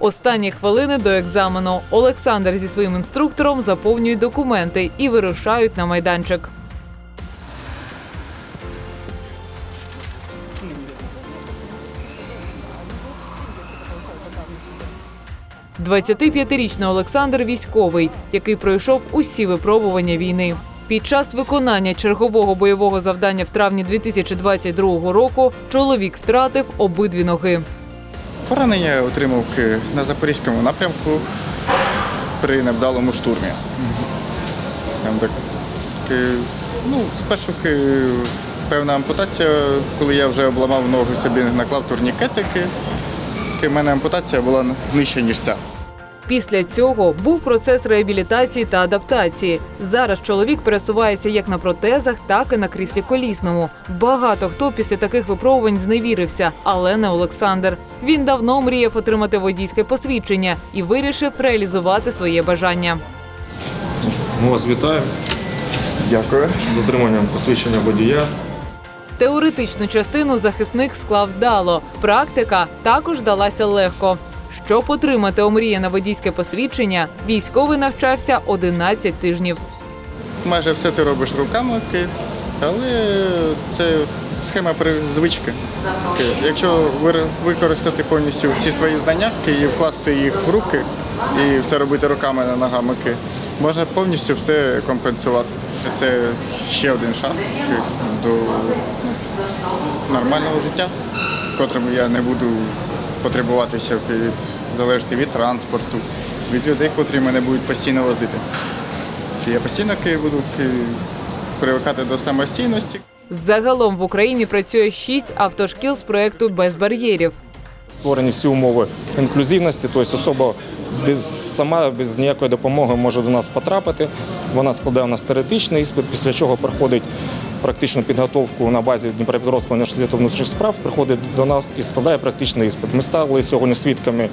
Останні хвилини до екзамену. Олександр зі своїм інструктором заповнюють документи і вирушають на майданчик. – 25-річний Олександр військовий, який пройшов усі випробування війни. Під час виконання чергового бойового завдання в травні 2022 року чоловік втратив обидві ноги. Поранення отримав на Запорізькому напрямку при невдалому штурмі. Ну, спершу певна ампутація, коли я вже обламав ногу собі, наклав турнікети, ки- ки в мене ампутація була нижча, ніж ця. Після цього був процес реабілітації та адаптації. Зараз чоловік пересувається як на протезах, так і на кріслі колісному. Багато хто після таких випробувань зневірився, але не Олександр. Він давно мріяв отримати водійське посвідчення і вирішив реалізувати своє бажання. Ми вас вітаємо Дякую. з отриманням посвідчення водія. Теоретичну частину захисник склав вдало. Практика також далася легко. Щоб отримати омріяне водійське посвідчення, військовий навчався 11 тижнів. Майже все ти робиш руками, але це схема звички. Якщо використати повністю всі свої знання і вкласти їх в руки і все робити руками на ногами, можна повністю все компенсувати. Це ще один ки, до нормального життя, в котрому я не буду потребуватися від залежати від транспорту, від людей, котрі мене будуть постійно возити. Я постійно буду привикати до самостійності. Загалом в Україні працює 6 автошкіл з проекту без бар'єрів. Створені всі умови інклюзивності, тобто особа без сама без ніякої допомоги може до нас потрапити. Вона складає у нас теоретичний іспит, після чого проходить практичну підготовку на базі Дніпропетровського університету внутрішніх справ, приходить до нас і складає практичний іспит. Ми стали сьогодні свідками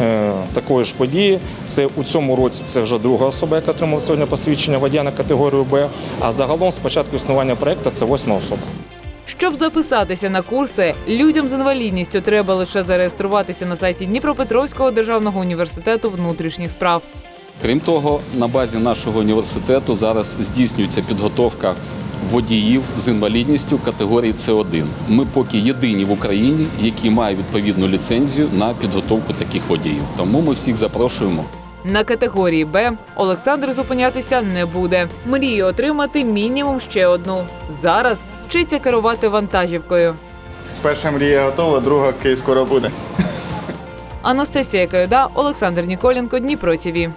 е, такої ж події. Це у цьому році це вже друга особа, яка отримала сьогодні посвідчення водія на категорію Б. А загалом з початку існування проекту це восьма особа. Щоб записатися на курси, людям з інвалідністю треба лише зареєструватися на сайті Дніпропетровського державного університету внутрішніх справ. Крім того, на базі нашого університету зараз здійснюється підготовка водіїв з інвалідністю категорії С1. Ми поки єдині в Україні, які мають відповідну ліцензію на підготовку таких водіїв. Тому ми всіх запрошуємо. На категорії Б Олександр зупинятися не буде. Мріє отримати мінімум ще одну. зараз вчиться керувати вантажівкою. Перша мрія готова, друга ки скоро буде. Анастасія Кайда, Олександр Ніколенко, Дніпро ТІВІ.